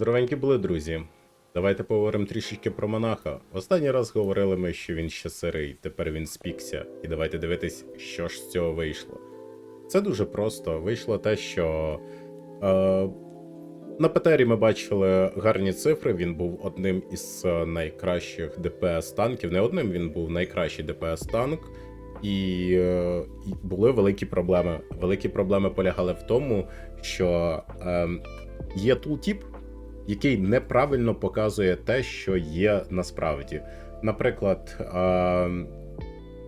Здоровенькі були, друзі. Давайте поговоримо трішечки про монаха. Останній раз говорили ми, що він ще сирий, тепер він спікся. І давайте дивитись, що ж з цього вийшло. Це дуже просто. Вийшло те, що е, на ПТРі ми бачили гарні цифри. Він був одним із найкращих ДПС танків. Не одним він був найкращий ДПС танк. І, е, і були великі проблеми. Великі проблеми полягали в тому, що е, є тултіп, який неправильно показує те, що є насправді. Наприклад, е,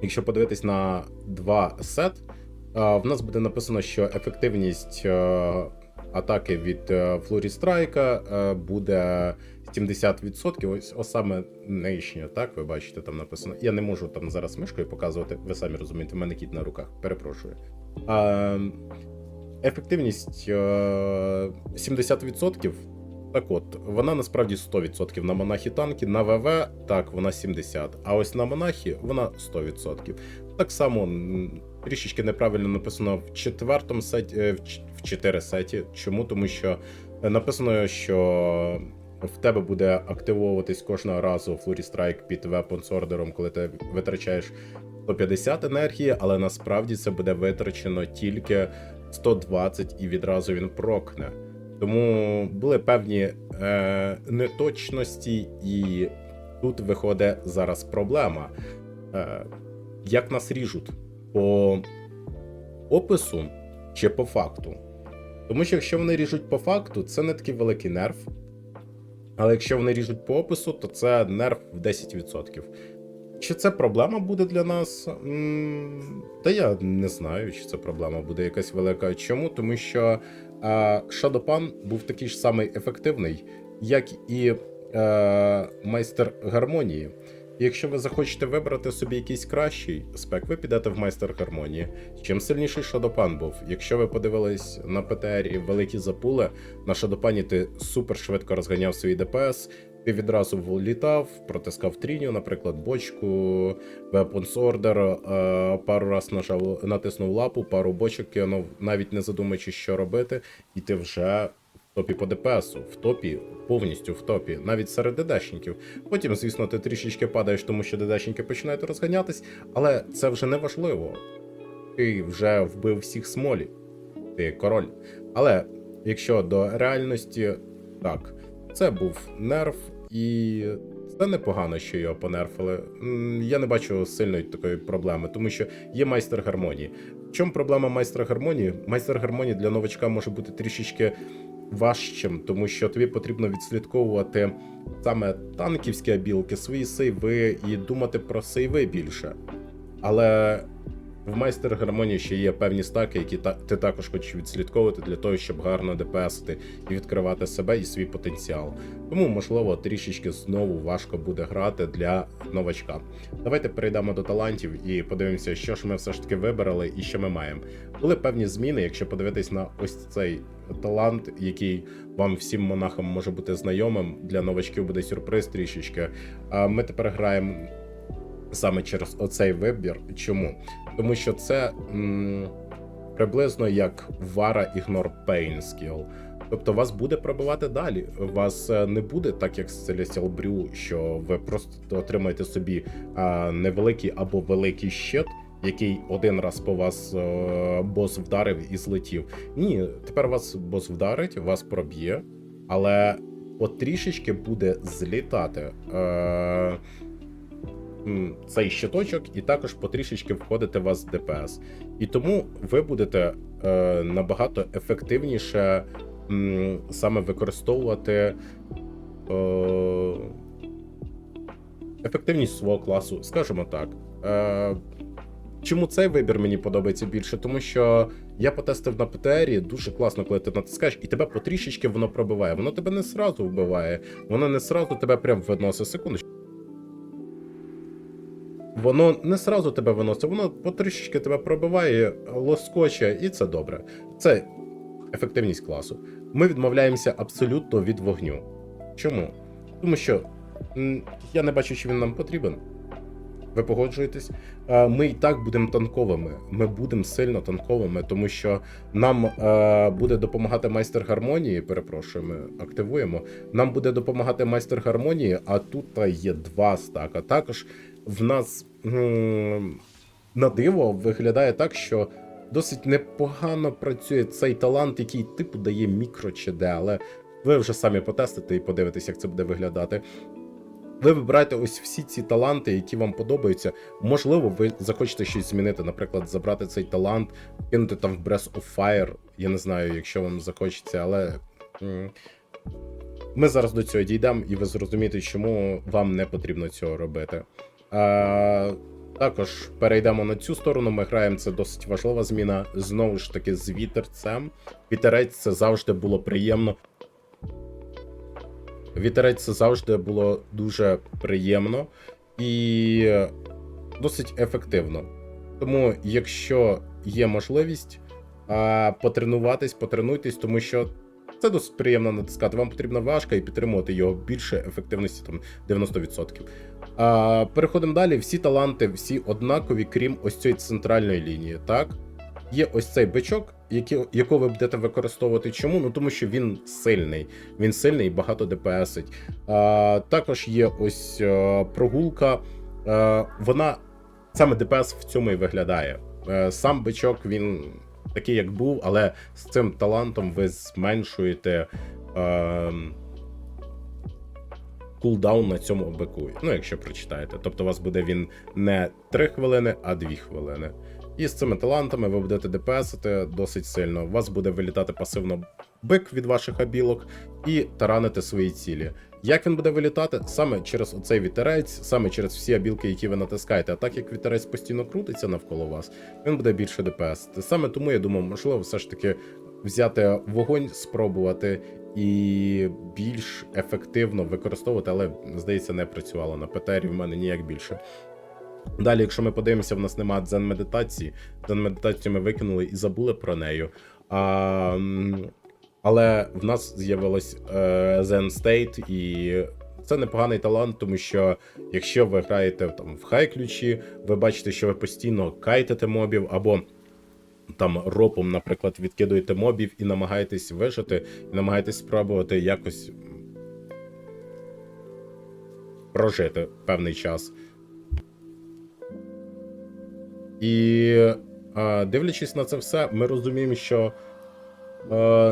якщо подивитись на два сет, е, в нас буде написано, що ефективність е, атаки від е, Флурі Страйка е, буде 70%. Ось, ось саме нижнє, так ви бачите, там написано. Я не можу там зараз мишкою показувати, ви самі розумієте, в мене кіт на руках, перепрошую. Е, ефективність е, 70%. Так от, вона насправді 100% на монахі танки, на ВВ так, вона 70%, а ось на монахі вона 100%. Так само трішечки неправильно написано в четвертому сеті, е, в в 4 сеті. Чому? Тому що е, написано, що в тебе буде активовуватись кожного разу Flurry Strike під Weapons ордером, коли ти витрачаєш 150 енергії, але насправді це буде витрачено тільки 120 і відразу він прокне. Тому були певні е, неточності, і тут виходить зараз проблема. Е, як нас ріжуть? По опису чи по факту? Тому що якщо вони ріжуть по факту, це не такий великий нерв. Але якщо вони ріжуть по опису, то це нерв в 10%. Чи це проблема буде для нас? Та я не знаю, чи це проблема буде якась велика. Чому? Тому що Шадопан був такий ж самий ефективний, як і е, майстер гармонії. Якщо ви захочете вибрати собі якийсь кращий спек, ви підете в майстер гармонії. Чим сильніший Шадопан був. Якщо ви подивились на ПТРі великі запули, на Шадопані ти супер швидко розганяв свій ДПС, ти відразу влітав, протискав тріню, наприклад, бочку, Weapons Order, е, пару раз нажав, натиснув лапу, пару бочок кинув, навіть не задумуючись, що робити, і ти вже в топі по ДПСу, в топі, повністю в топі, навіть серед ДДшників. Потім, звісно, ти трішечки падаєш, тому що ДДшники починають розганятись, але це вже не важливо. Ти вже вбив всіх смолі, ти король. Але якщо до реальності, так, це був нерв, і це непогано, що його понерфили. Я не бачу сильної такої проблеми, тому що є майстер гармонії. В чому проблема майстра гармонії? Майстер гармонії для новачка може бути трішечки важчим, тому що тобі потрібно відслідковувати саме танківські абілки, свої сейви і думати про сейви більше. Але в майстер гармонії ще є певні стаки, які та- ти також хочеш відслідковувати для того, щоб гарно ДПСити і відкривати себе і свій потенціал. Тому, можливо, трішечки знову важко буде грати для новачка. Давайте перейдемо до талантів і подивимося, що ж ми все ж таки вибрали і що ми маємо. Були певні зміни, якщо подивитись на ось цей талант, який вам всім монахам може бути знайомим. Для новачків буде сюрприз трішечки. А ми тепер граємо саме через оцей вибір. Чому? Тому що це м, приблизно як Вара Ignore Pain Skill. Тобто вас буде пробивати далі. Вас е, не буде так, як з Celestial Brew, що ви просто отримаєте собі а, невеликий або великий щит, який один раз по вас е, бос вдарив і злетів. Ні, тепер вас бос вдарить, вас проб'є, але потрішечки буде злітати. Е, м, цей щиточок, і також потрішечки входити у вас в ДПС. І тому ви будете е, набагато ефективніше м, саме використовувати е, ефективність свого класу, скажімо так. Е, Чому цей вибір мені подобається більше? Тому що я потестив на ПТРі, дуже класно, коли ти натискаєш, і тебе потрішечки воно пробиває. Воно тебе не сразу вбиває, воно не сразу тебе прям виносить. Секунду. Воно не сразу тебе виносить, воно потрішечки тебе пробиває, лоскоче, і це добре. Це ефективність класу. Ми відмовляємося абсолютно від вогню. Чому? Тому що я не бачу, що він нам потрібен. Ви погоджуєтесь? Е, Ми і так будемо танковими. Ми будемо сильно танковими, тому що нам е, буде допомагати майстер гармонії. Перепрошую, ми активуємо. Нам буде допомагати майстер гармонії, а тут є два стака. Також в нас на диво виглядає так, що досить непогано працює цей талант, який типу дає мікро ЧД, але ви вже самі потестите і подивитесь, як це буде виглядати. Ви вибираєте ось всі ці таланти, які вам подобаються. Можливо, ви захочете щось змінити, наприклад, забрати цей талант, кинути там в Breath of Fire. Я не знаю, якщо вам захочеться, але. Ми зараз до цього дійдемо, і ви зрозумієте, чому вам не потрібно цього робити. Також перейдемо на цю сторону. Ми граємо це досить важлива зміна. Знову ж таки, з вітерцем. Вітерець це завжди було приємно. Вітерець це завжди було дуже приємно і досить ефективно. Тому, якщо є можливість потренуватись, потренуйтесь, тому що це досить приємно натискати. Вам потрібна важка і підтримувати його більше ефективності там 90%. А, переходимо далі. Всі таланти, всі однакові, крім ось цієї центральної лінії. Так, є ось цей бичок, який, якого ви будете використовувати. Чому? Ну тому що він сильний. Він сильний і багато ДПСить. А, також є ось е, прогулка. Е, вона саме ДПС в цьому і виглядає. Е, сам бичок він такий, як був, але з цим талантом ви зменшуєте. Е, кулдаун на цьому бику. Ну, якщо прочитаєте. Тобто у вас буде він не 3 хвилини, а 2 хвилини. І з цими талантами ви будете ДПСити досить сильно. У вас буде вилітати пасивно бик від ваших абілок і таранити свої цілі. Як він буде вилітати? Саме через оцей вітерець, саме через всі абілки, які ви натискаєте. А так як вітерець постійно крутиться навколо вас, він буде більше ДПС. Саме тому я думаю, можливо, все ж таки взяти вогонь, спробувати і більш ефективно використовувати, але здається, не працювало на ПТРі в мене ніяк більше. Далі, якщо ми подивимося, в нас немає дзен медитації. Дзен медитацію ми викинули і забули про нею. А, але в нас з'явилось е, Zen State, і це непоганий талант, тому що якщо ви граєте там в хай ключі, ви бачите, що ви постійно кайтите мобів або. Там ропом, наприклад, відкидуєте мобів і намагаєтесь вижити, і намагаєтесь спробувати якось прожити певний час. І е, дивлячись на це все, ми розуміємо, що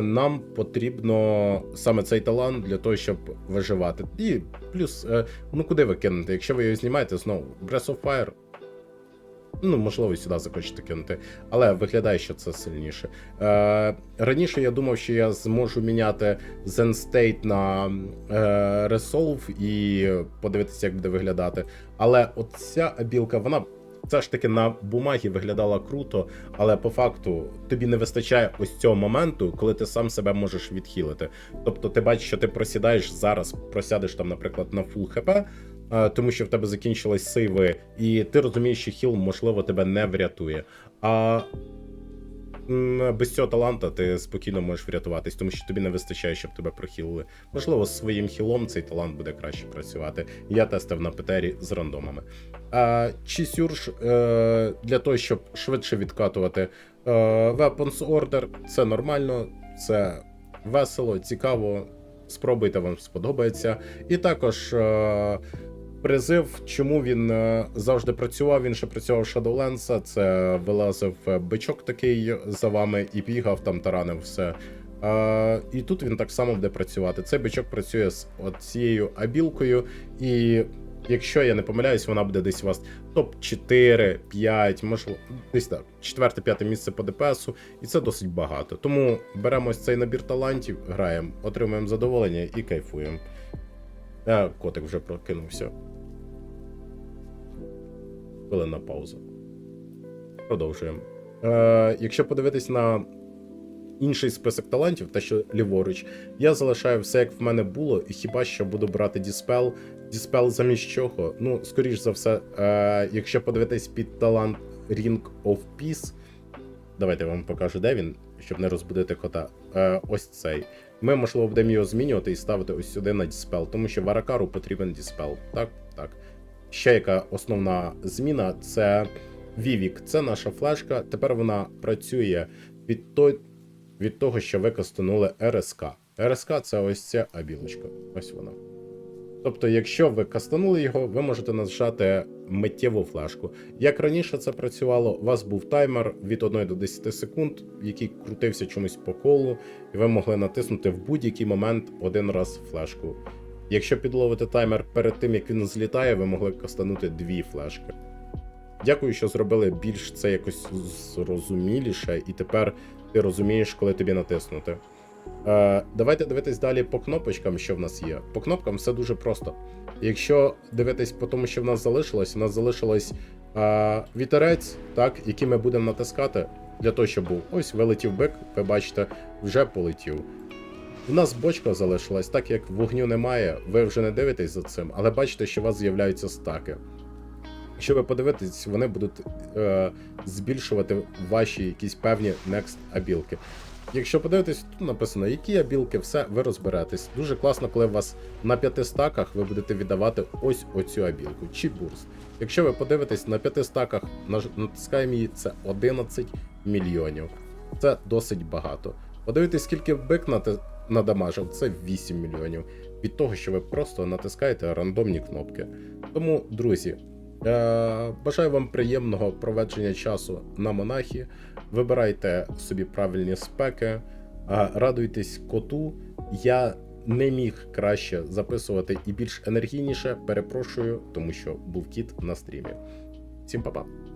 нам потрібно саме цей талант для того, щоб виживати. І плюс, е, ну куди ви кинете? Якщо ви його знімаєте, знову Breath of Fire. Ну, можливо, сюди захочете кинути, але виглядає, що це сильніше. Е, раніше я думав, що я зможу міняти Zen State на е, Resolve і подивитися, як буде виглядати. Але оця абілка, вона все ж таки на бумагі виглядала круто, але по факту тобі не вистачає ось цього моменту, коли ти сам себе можеш відхилити. Тобто ти бачиш, що ти просідаєш зараз, просядеш там, наприклад, на фул хп, е, тому що в тебе закінчились сейви, і ти розумієш, що хіл, можливо, тебе не врятує. А без цього таланта ти спокійно можеш врятуватись, тому що тобі не вистачає, щоб тебе прохілили. Можливо, з своїм хілом цей талант буде краще працювати. Я тестив на ПТРі з рандомами. А, чи сюрж е, для того, щоб швидше відкатувати е, Weapons Order, це нормально, це весело, цікаво. Спробуйте, вам сподобається. І також е, призив, чому він е, завжди працював. Він ще працював Shadowlands, це вилазив е, бичок такий за вами і бігав там, таранив все. Е, і тут він так само буде працювати. Цей бичок працює з цією абілкою, і якщо я не помиляюсь, вона буде десь у вас топ-4, 5, можливо, десь так, 4-5 місце по ДПСу, і це досить багато. Тому беремо цей набір талантів, граємо, отримуємо задоволення і кайфуємо. Котик вже прокинувся. Хвилина пауза. Продовжуємо. Е, якщо подивитись на інший список талантів, те, що ліворуч, я залишаю все, як в мене було, і хіба що буду брати Діспел. Діспел замість чого? Ну, скоріш за все, е, якщо подивитись під талант Ring of Peace, давайте я вам покажу, де він, щоб не розбудити кота. Е, ось цей. Ми, можливо, будемо його змінювати і ставити ось сюди на Діспел, тому що Варакару потрібен Діспел. Так, так. Ще яка основна зміна це Vivik. Це наша флешка. Тепер вона працює від, той, від того, що ви кастанули РСК. РСК це ось ця абілочка. Ось вона. Тобто, якщо ви кастанули його, ви можете нажати миттєву флешку. Як раніше це працювало, у вас був таймер від 1 до 10 секунд, який крутився чомусь по колу, і ви могли натиснути в будь-який момент один раз флешку. Якщо підловити таймер перед тим, як він злітає, ви могли кастанути дві флешки. Дякую, що зробили більш це якось зрозуміліше, і тепер ти розумієш, коли тобі натиснути. Е, давайте дивитись далі по кнопочкам, що в нас є. По кнопкам все дуже просто. Якщо дивитись по тому, що в нас залишилось, у нас залишилось е, вітерець, так, який ми будемо натискати для того, щоб був. Ось вилетів бик, ви бачите, вже полетів. У нас бочка залишилась, так як вогню немає, ви вже не дивитесь за цим, але бачите, що у вас з'являються стаки. Якщо ви подивитесь, вони будуть е, збільшувати ваші якісь певні next абілки. Якщо подивитись, тут написано, які абілки, все, ви розберетесь. Дуже класно, коли у вас на п'яти стаках ви будете віддавати ось оцю абілку, чи бурст. Якщо ви подивитесь, на п'яти стаках натискаємо її, це 11 мільйонів. Це досить багато. Подивитись, скільки бик надамажив, це 8 мільйонів. Від того, що ви просто натискаєте рандомні кнопки. Тому, друзі, е- бажаю вам приємного проведження часу на монахі. Вибирайте собі правильні спеки, е, радуйтесь коту. Я не міг краще записувати і більш енергійніше. Перепрошую, тому що був кіт на стрімі. Всім па-па.